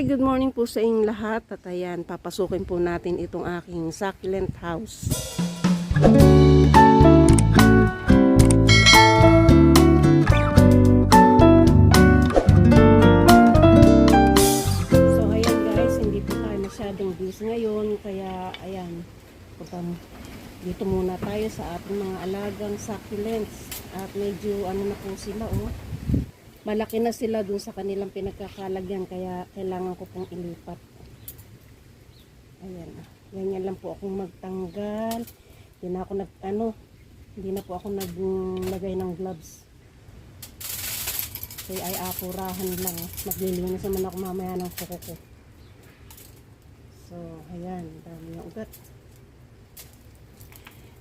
Hi, good morning po sa inyong lahat. At ayan, papasukin po natin itong aking succulent house. So ayan guys, hindi po tayo masyadong busy ngayon. Kaya ayan, putang dito muna tayo sa ating mga alagang succulents. At medyo ano na po sila oh. Malaki na sila dun sa kanilang pinagkakalagyan kaya kailangan ko pong ilipat. Ayan. Ganyan lang po akong magtanggal. Hindi na ako nag ano, hindi na po ako naglagay ng gloves. Kaya ay apurahan lang. Maglilinis naman ako mamaya ng kuko ko. So, ayan. Dami ng ugat.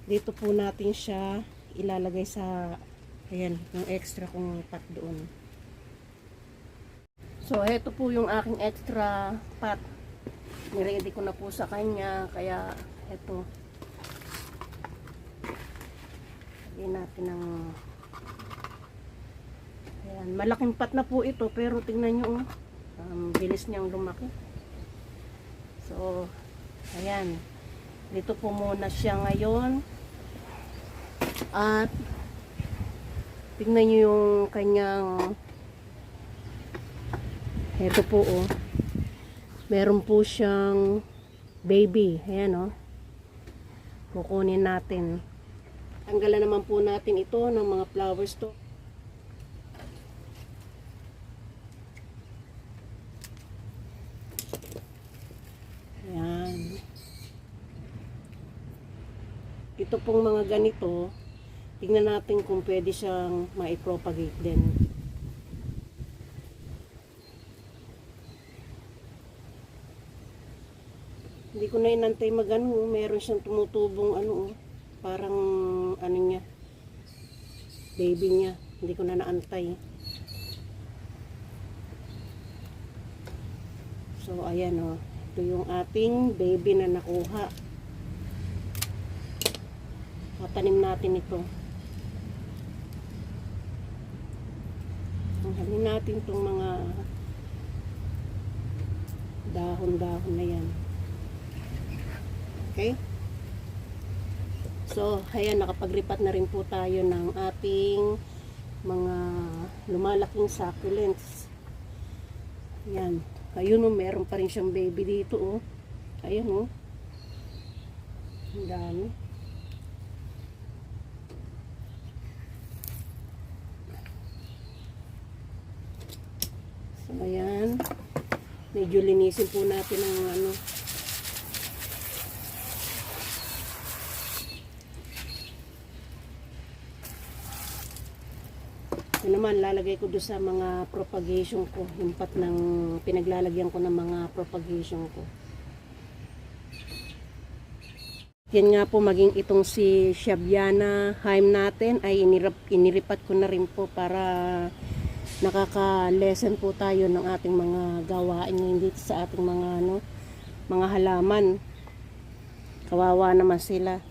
Dito po natin siya ilalagay sa ayan, yung extra kong pot doon. So, ito po yung aking extra pot. Niready ko na po sa kanya. Kaya, ito. Lagyan natin ng Ayan, malaking pot na po ito pero tingnan nyo um, bilis niyang lumaki. So, ayan. Dito po muna siya ngayon. At tingnan nyo yung kanyang ito po oh. Meron po siyang baby. Ayan oh. Kukunin natin. Tanggalan naman po natin ito ng mga flowers to. Ayan. Ito pong mga ganito, tingnan natin kung pwede siyang maipropagate din. Hindi ko na inantay magano, meron siyang tumutubong ano, oh, parang ano niya, baby niya. Hindi ko na naantay. So, ayan o. Ito yung ating baby na nakuha. Tatanim natin ito. Tanggalin natin itong mga dahon-dahon na yan. Okay? So, ayan, nakapag-repat na rin po tayo ng ating mga lumalaking succulents. Ayan. Ayun oh, meron pa rin siyang baby dito oh. Ayun oh. Ang dami. So ayan. Medyo linisin po natin ang ano. Naman, lalagay ko doon sa mga propagation ko. Yung pat ng pinaglalagyan ko ng mga propagation ko. Yan nga po, maging itong si Shabiana Haim natin ay inirap, iniripat ko na rin po para nakaka-lesson po tayo ng ating mga gawain ngayon dito sa ating mga ano, mga halaman. Kawawa naman sila.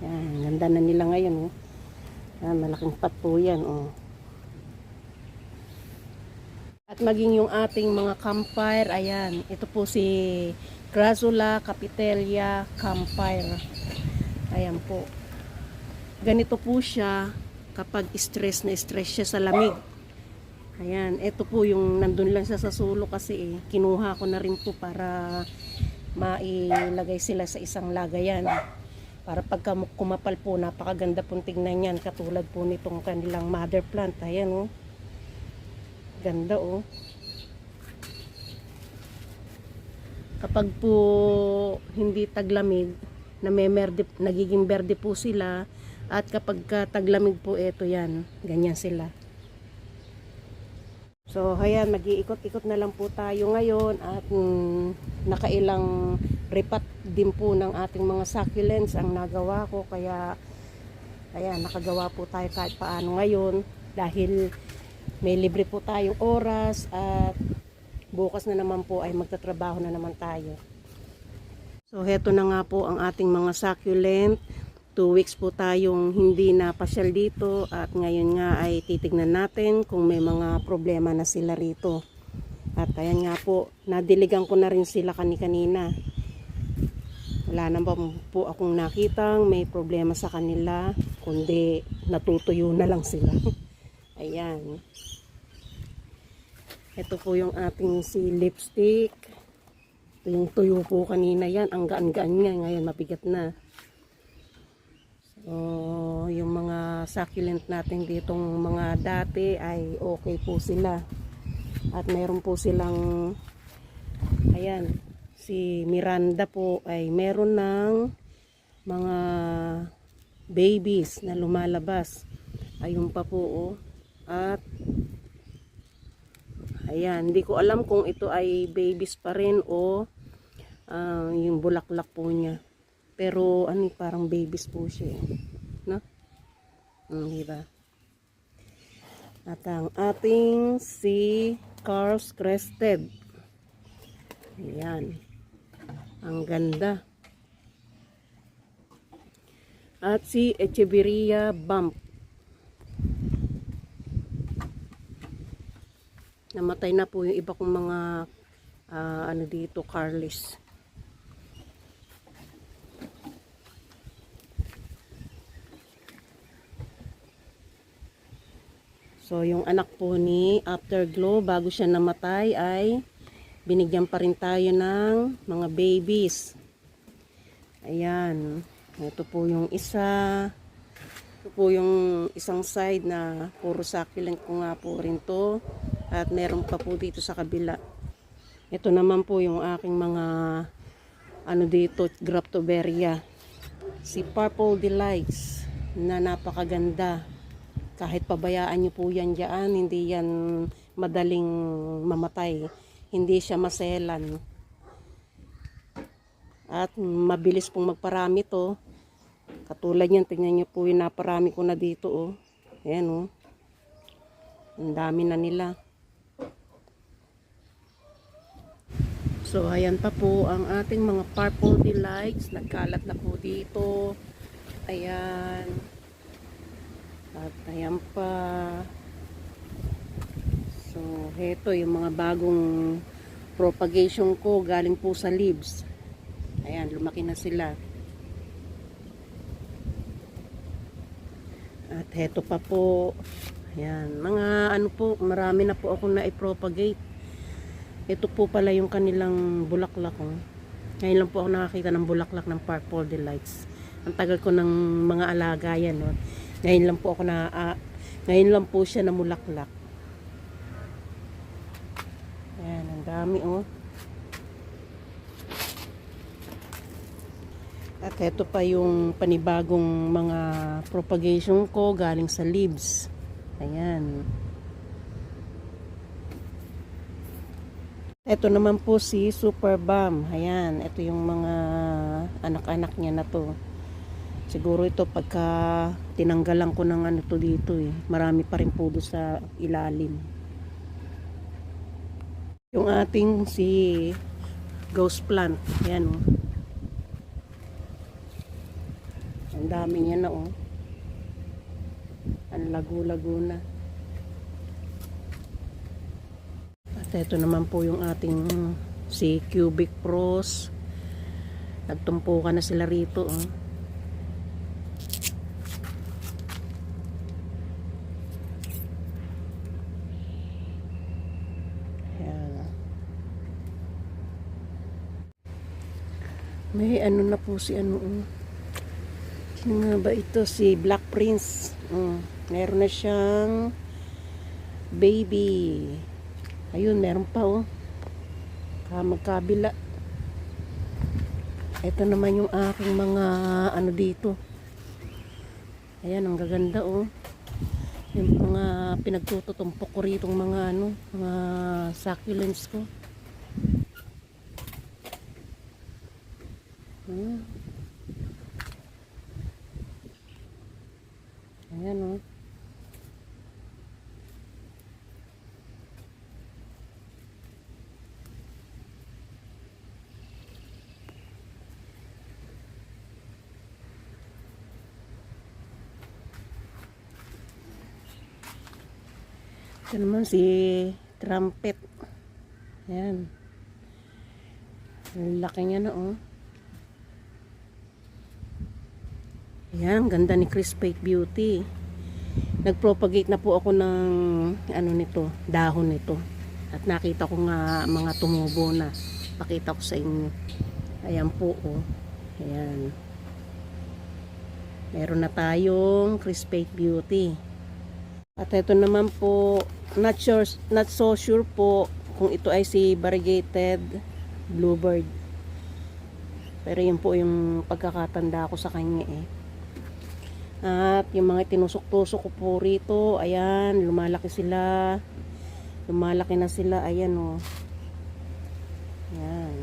Yan, ganda na nila ngayon. Oh. Yan, malaking pat po yan. Oh. At maging yung ating mga campfire, ayan, ito po si Grazula Capitelia Campfire. Ayan po. Ganito po siya kapag stress na stress siya sa lamig. Ayan, ito po yung nandun lang siya sa sulo kasi eh, kinuha ko na rin po para mailagay sila sa isang lagayan. Para pagka kumapal po, napakaganda pong tingnan yan. Katulad po nitong kanilang mother plant. Ayan oh. Ganda oh. Kapag po hindi taglamig, na may merde, nagiging berde po sila. At kapag ka taglamig po, ito yan. Ganyan sila. So, ayan, mag-iikot-ikot na lang po tayo ngayon at mm, nakailang repat din po ng ating mga succulents ang nagawa ko. Kaya, ayan, nakagawa po tayo kahit paano ngayon dahil may libre po tayong oras at bukas na naman po ay magtatrabaho na naman tayo. So, heto na nga po ang ating mga succulent. Two weeks po tayong hindi na pasyal dito at ngayon nga ay titignan natin kung may mga problema na sila rito. At Kaya nga po, nadiligan ko na rin sila kani-kanina. Wala na po akong nakitang may problema sa kanila, kundi natutuyo na lang sila. Ayan. Ito po yung ating si lipstick. Ito yung tuyo po kanina yan. Ang gaan-gaan niya. Ngayon mabigat na. So, yung mga succulent natin ditong mga dati ay okay po sila. At meron po silang ayan, si Miranda po ay meron ng mga babies na lumalabas. Ayun pa po oh. At ayan, hindi ko alam kung ito ay babies pa rin o ah, yung bulaklak po niya. Pero ano parang babies po siya. eh. No? Mm, diba? At ang ating si Carl's Crested. Ayan. Ang ganda. At si Echeverria Bump. Namatay na po yung iba kong mga ah, ano dito, Carlis. So, yung anak po ni Afterglow, bago siya namatay, ay binigyan pa rin tayo ng mga babies. Ayan. Ito po yung isa. Ito po yung isang side na puro succulent ko nga po rin to. At meron pa po dito sa kabila. Ito naman po yung aking mga ano dito, Graptoberia. Si Purple Delights na napakaganda kahit pabayaan nyo po yan dyan, hindi yan madaling mamatay. Hindi siya maselan. At mabilis pong magparami to. Katulad yan, tingnan nyo po yung naparami ko na dito. Oh. Ayan oh. Ang dami na nila. So, ayan pa po ang ating mga purple delights. Nagkalat na po dito. Ayan. At ayan pa. So, heto yung mga bagong propagation ko galing po sa leaves. Ayan, lumaki na sila. At heto pa po. Ayan, mga ano po, marami na po akong na-propagate. Ito po pala yung kanilang bulaklak. Oh. Ngayon lang po ako nakakita ng bulaklak ng Purple Delights. Ang tagal ko ng mga alaga yan. Oh. Ngayon lang po ako na ah, ngayon lang po siya namulaklak. Ayan, ang dami oh. At ito pa yung panibagong mga propagation ko galing sa leaves. Ayan. Ito naman po si Super Bomb. Ayan, ito yung mga anak-anak niya na to. Siguro ito pagka tinanggalan ko ng ano to dito eh. Marami pa rin po sa ilalim. Yung ating si ghost plant. Ayan oh. Ang dami niya na oh. Ang lago-lago na. At ito naman po yung ating si Cubic Pros. Nagtumpukan na sila rito oh. May ano na po si ano oh. Sino nga ba ito? Si Black Prince. Mm. Meron na siyang baby. Ayun, meron pa oh. Ka magkabila. Ito naman yung aking mga ano dito. Ayan, ang gaganda oh. Yung mga pinagtututumpok ko rito mga ano, mga succulents ko. Hmm. Ayan oh. Ito naman si trumpet. Ayan. Ang laki niya na, oh. Ayan, ganda ni Chris Fake Beauty. Nagpropagate na po ako ng ano nito, dahon nito. At nakita ko nga mga tumubo na. Pakita ko sa inyo. Ayan po, oh. Ayan. Meron na tayong Chris Fake Beauty. At ito naman po, not, sure, not so sure po kung ito ay si variegated bluebird. Pero yun po yung pagkakatanda ko sa kanya eh. At yung mga tinusok-tusok ko po rito, ayan, lumalaki sila. Lumalaki na sila, ayan o. Oh. Ayan.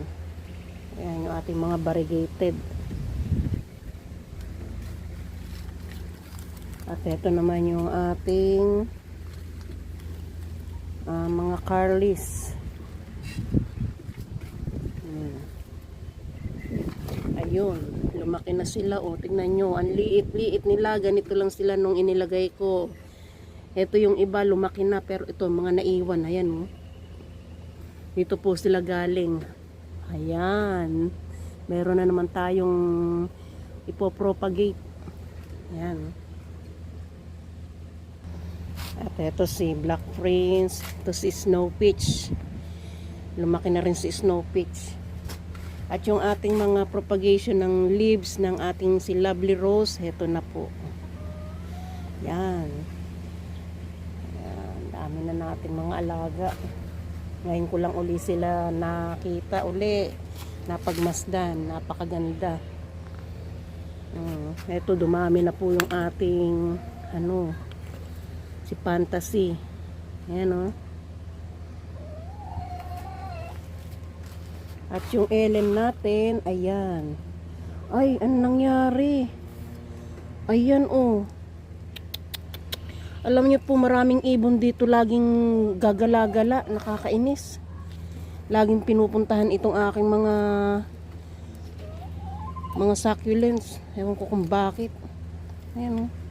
Ayan yung ating mga variegated. At ito naman yung ating ah, mga carlis. Ayun, lumaki na sila. O, tingnan nyo, ang liit-liit nila. Ganito lang sila nung inilagay ko. Ito yung iba, lumaki na. Pero ito, mga naiwan. Ayan, o. Dito po sila galing. Ayan. Meron na naman tayong ipopropagate. Ayan. At ito si Black Prince. Ito si Snow Peach. Lumaki na rin si Snow Peach. At yung ating mga propagation ng leaves ng ating si Lovely Rose, ito na po. Yan. Yan. Dami na natin mga alaga. Ngayon ko lang uli sila nakita uli. Napagmasdan. Napakaganda. Uh, ito dumami na po yung ating ano si Fantasy. Ayan o. Oh. At yung LM natin, ayan. Ay, ano nangyari? Ayan oh. Alam niyo po maraming ibon dito laging gagala-gala, nakakainis. Laging pinupuntahan itong aking mga mga succulents. Ewan ko kung bakit. Ayan oh.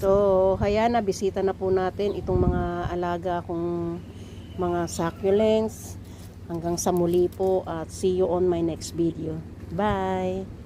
So, kaya na, bisita na po natin itong mga alaga kong mga succulents. Hanggang sa muli po at see you on my next video. Bye!